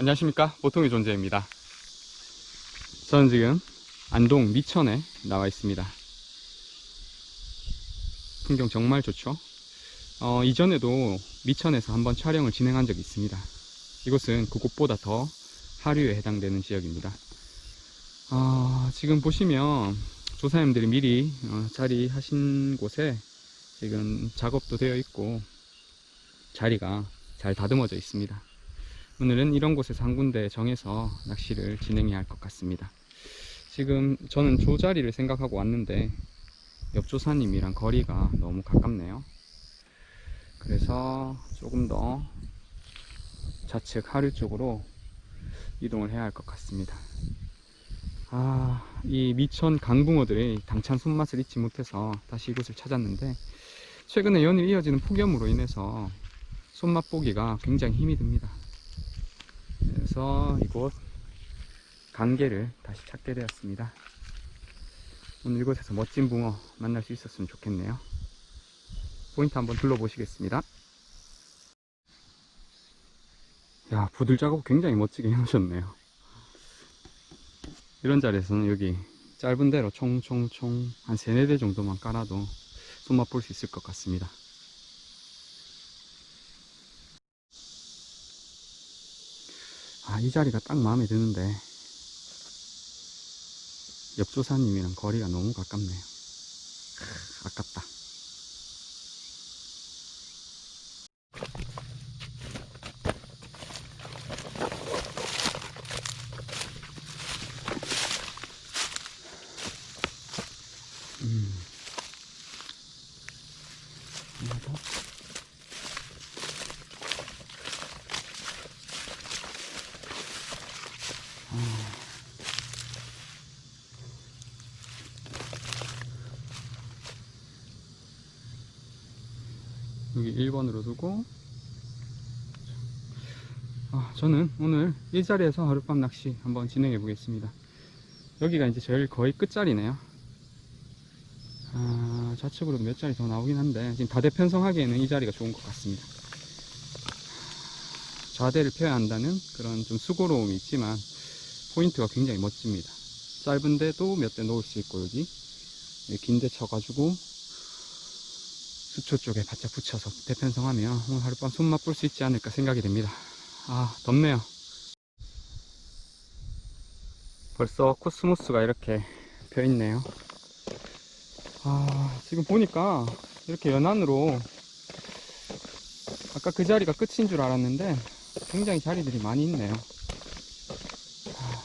안녕하십니까? 보통의 존재입니다. 저는 지금 안동 미천에 나와 있습니다. 풍경 정말 좋죠? 어, 이전에도 미천에서 한번 촬영을 진행한 적이 있습니다. 이곳은 그곳보다 더 하류에 해당되는 지역입니다. 어, 지금 보시면 조사님들이 미리 어, 자리하신 곳에 지금 작업도 되어 있고 자리가 잘 다듬어져 있습니다 오늘은 이런 곳에서 한 군데 정해서 낚시를 진행해야 할 것 같습니다. 지금 저는 조 자리를 생각하고 왔는데 옆 조사님이랑 거리가 너무 가깝네요. 그래서 조금 더 좌측 하류 쪽으로 이동을 해야 할 것 같습니다. 아, 이 미천 강붕어들의 당찬 손맛을 잊지 못해서 다시 이곳을 찾았는데 최근에 연일 이어지는 폭염으로 인해서 손맛 보기가 굉장히 힘이 듭니다. 그래서 이곳 관계를 다시 찾게 되었습니다. 오늘 이곳에서 멋진 붕어 만날 수 있었으면 좋겠네요. 포인트 한번 둘러보시겠습니다. 야, 부들 작업 굉장히 멋지게 해놓으셨네요. 이런 자리에서는 여기 짧은 대로 총총총 한 3, 4대 정도만 깔아도 손맛 볼 수 있을 것 같습니다. 아, 이 자리가 딱 마음에 드는데 옆조사님이랑 거리가 너무 가깝네요. 크, 아깝다. 1번으로 두고. 아, 저는 오늘 이 자리에서 하룻밤 낚시 한번 진행해 보겠습니다. 여기가 이제 제일 거의 끝자리네요. 아, 좌측으로도 몇 자리 더 나오긴 한데 지금 다대 편성하기에는 이 자리가 좋은 것 같습니다. 좌대를 펴야 한다는 그런 좀 수고로움이 있지만 포인트가 굉장히 멋집니다. 짧은데도 몇 대 놓을 수 있고 여기. 긴데 쳐가지고 수초 쪽에 바짝 붙여서 대편성하면 오늘 하룻밤 손맛 볼 수 있지 않을까 생각이 됩니다. 아, 덥네요. 벌써 코스모스가 이렇게 펴 있네요. 아, 지금 보니까 이렇게 연안으로 아까 그 자리가 끝인 줄 알았는데 굉장히 자리들이 많이 있네요. 아,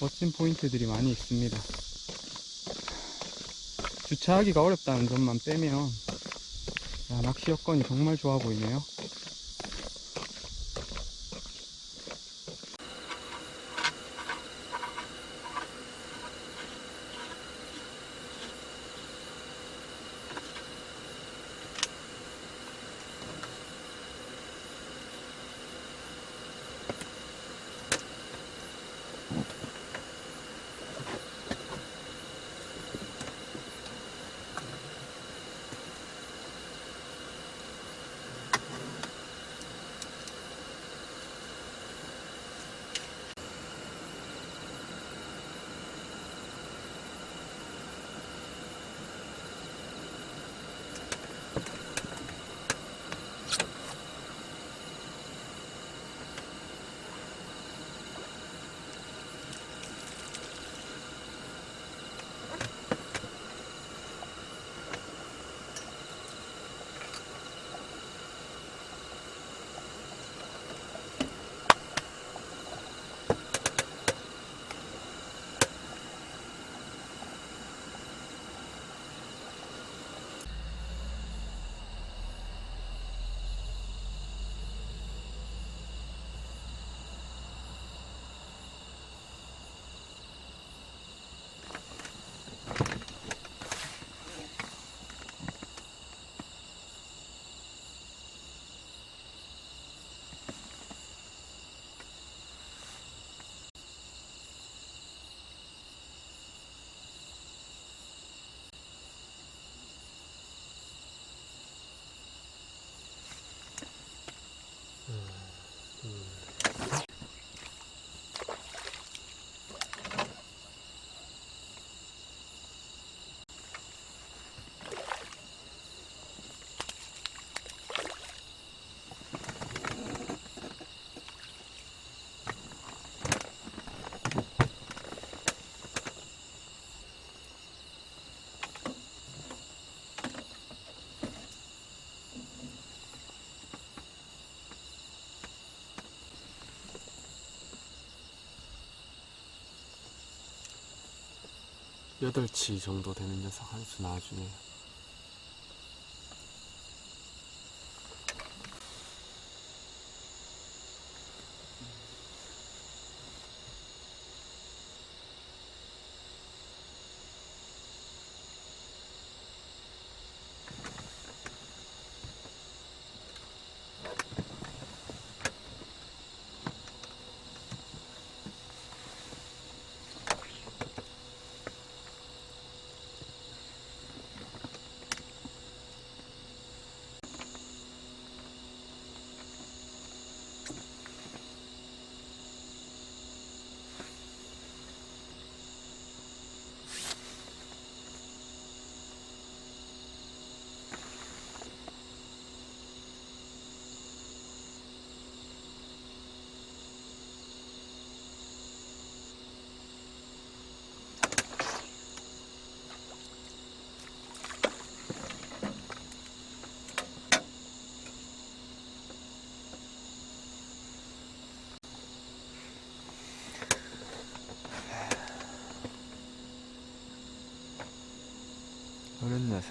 멋진 포인트들이 많이 있습니다. 주차하기가 어렵다는 점만 빼면 야, 낚시 여건이 정말 좋아 보이네요. 8치 정도 되는 녀석 한수 나와주네요.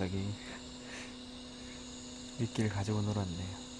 녀석이 미끼를 가지고 놀았네요.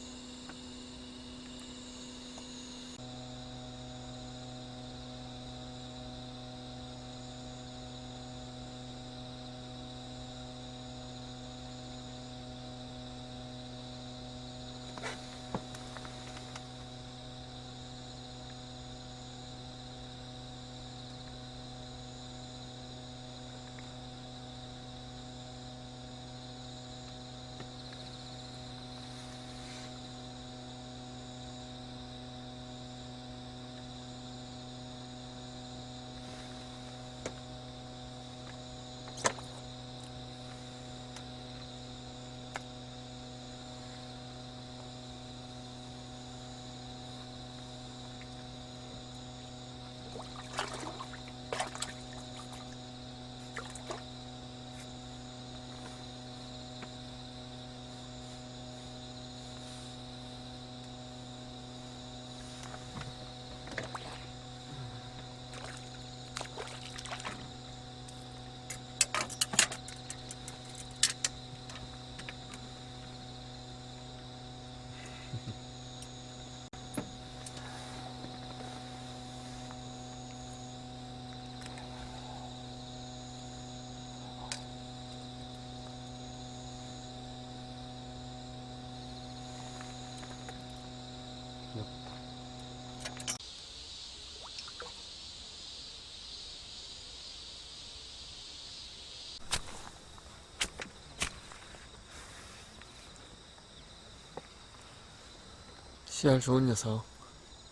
씨알 좋은 녀석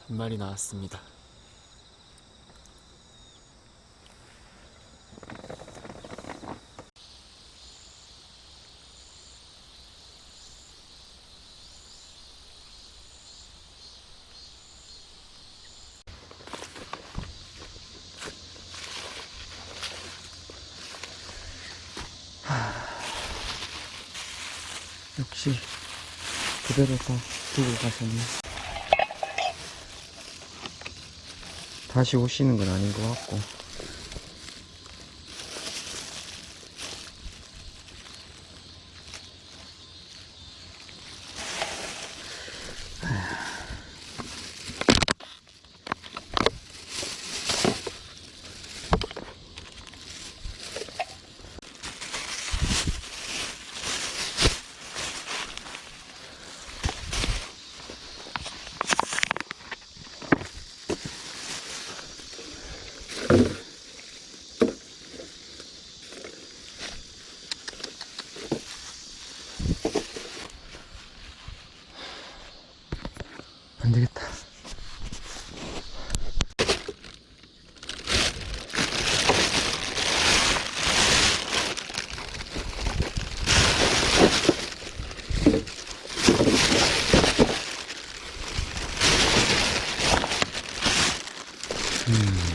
한 마리 나왔습니다. 역시 그대로 다 두고 가셨네. 다시 오시는 건 아닌 것 같고. 嗯。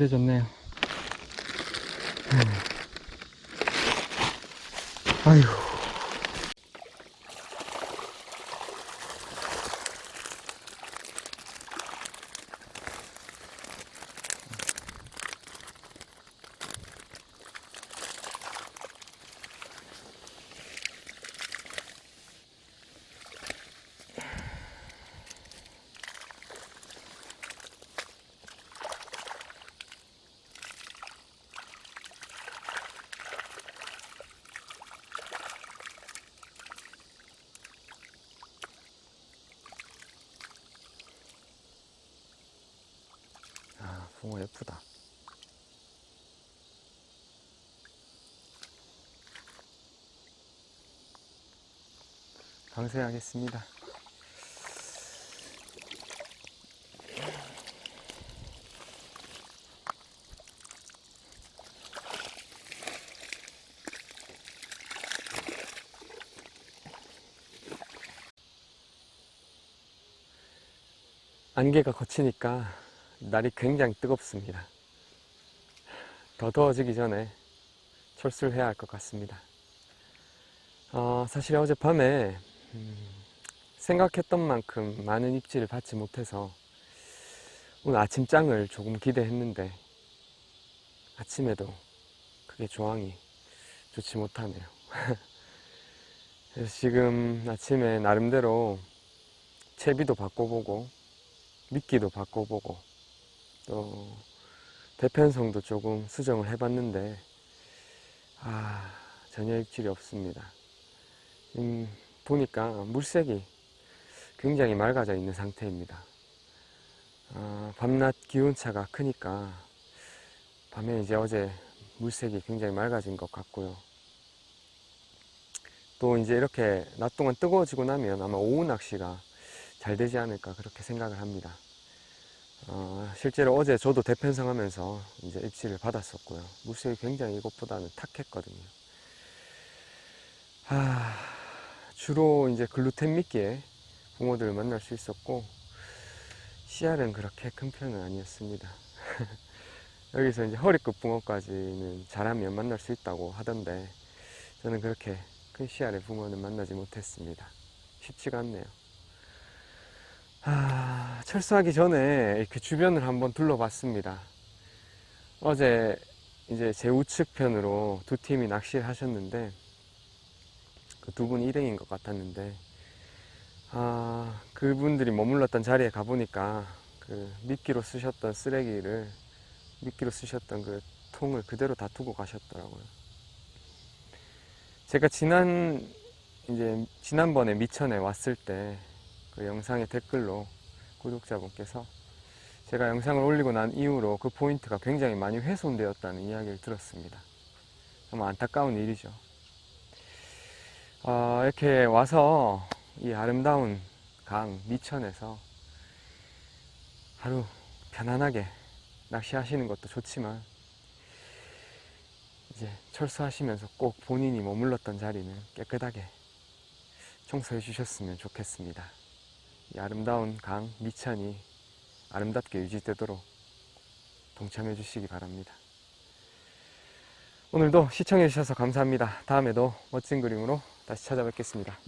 깨끗해졌네요. 아휴. 붕어 예쁘다. 방생하겠습니다. 안개가 거치니까 날이 굉장히 뜨겁습니다. 더 더워지기 전에 철수를 해야 할 것 같습니다. 어, 사실 어젯밤에 음, 생각했던 만큼 많은 입질을 받지 못해서 오늘 아침장을 조금 기대했는데 아침에도 크게 조항이 좋지 못하네요. 그래서 지금 아침에 나름대로 채비도 바꿔보고 미끼도 바꿔보고 또 대편성도 조금 수정을 해봤는데 아 전혀 입질이 없습니다. 음, 보니까 물색이 굉장히 맑아져 있는 상태입니다. 아, 밤낮 기온차가 크니까 밤에 이제 어제 물색이 굉장히 맑아진 것 같고요. 또 이제 이렇게 낮 동안 뜨거워지고 나면 아마 오후 낚시가 잘 되지 않을까 그렇게 생각을 합니다. 어, 실제로 어제 저도 대편성 하면서 이제 입질을 받았었고요. 물색이 굉장히 이것보다는 탁했거든요. 아, 주로 이제 글루텐 미끼의 붕어들을 만날 수 있었고 씨알은 그렇게 큰 편은 아니었습니다. 여기서 이제 허리끝 붕어까지는 잘하면 만날 수 있다고 하던데 저는 그렇게 큰 씨알의 붕어는 만나지 못했습니다. 쉽지가 않네요. 아, 철수하기 전에 이렇게 주변을 한번 둘러봤습니다. 어제 이제 제 우측 편으로 두 팀이 낚시를 하셨는데 그 두 분 일행인 것 같았는데 아, 그분들이 머물렀던 자리에 가보니까 그 미끼로 쓰셨던 쓰레기를 미끼로 쓰셨던 그 통을 그대로 다 두고 가셨더라고요. 제가 지난 이제 지난번에 미천에 왔을 때 그 영상의 댓글로 구독자분께서 제가 영상을 올리고 난 이후로 그 포인트가 굉장히 많이 훼손되었다는 이야기를 들었습니다. 정말 안타까운 일이죠. 어, 이렇게 와서 이 아름다운 강 미천에서 하루 편안하게 낚시하시는 것도 좋지만 이제 철수하시면서 꼭 본인이 머물렀던 자리는 깨끗하게 청소해 주셨으면 좋겠습니다. 이 아름다운 강 미천이 아름답게 유지되도록 동참해 주시기 바랍니다. 오늘도 시청해 주셔서 감사합니다. 다음에도 멋진 그림으로 다시 찾아뵙겠습니다.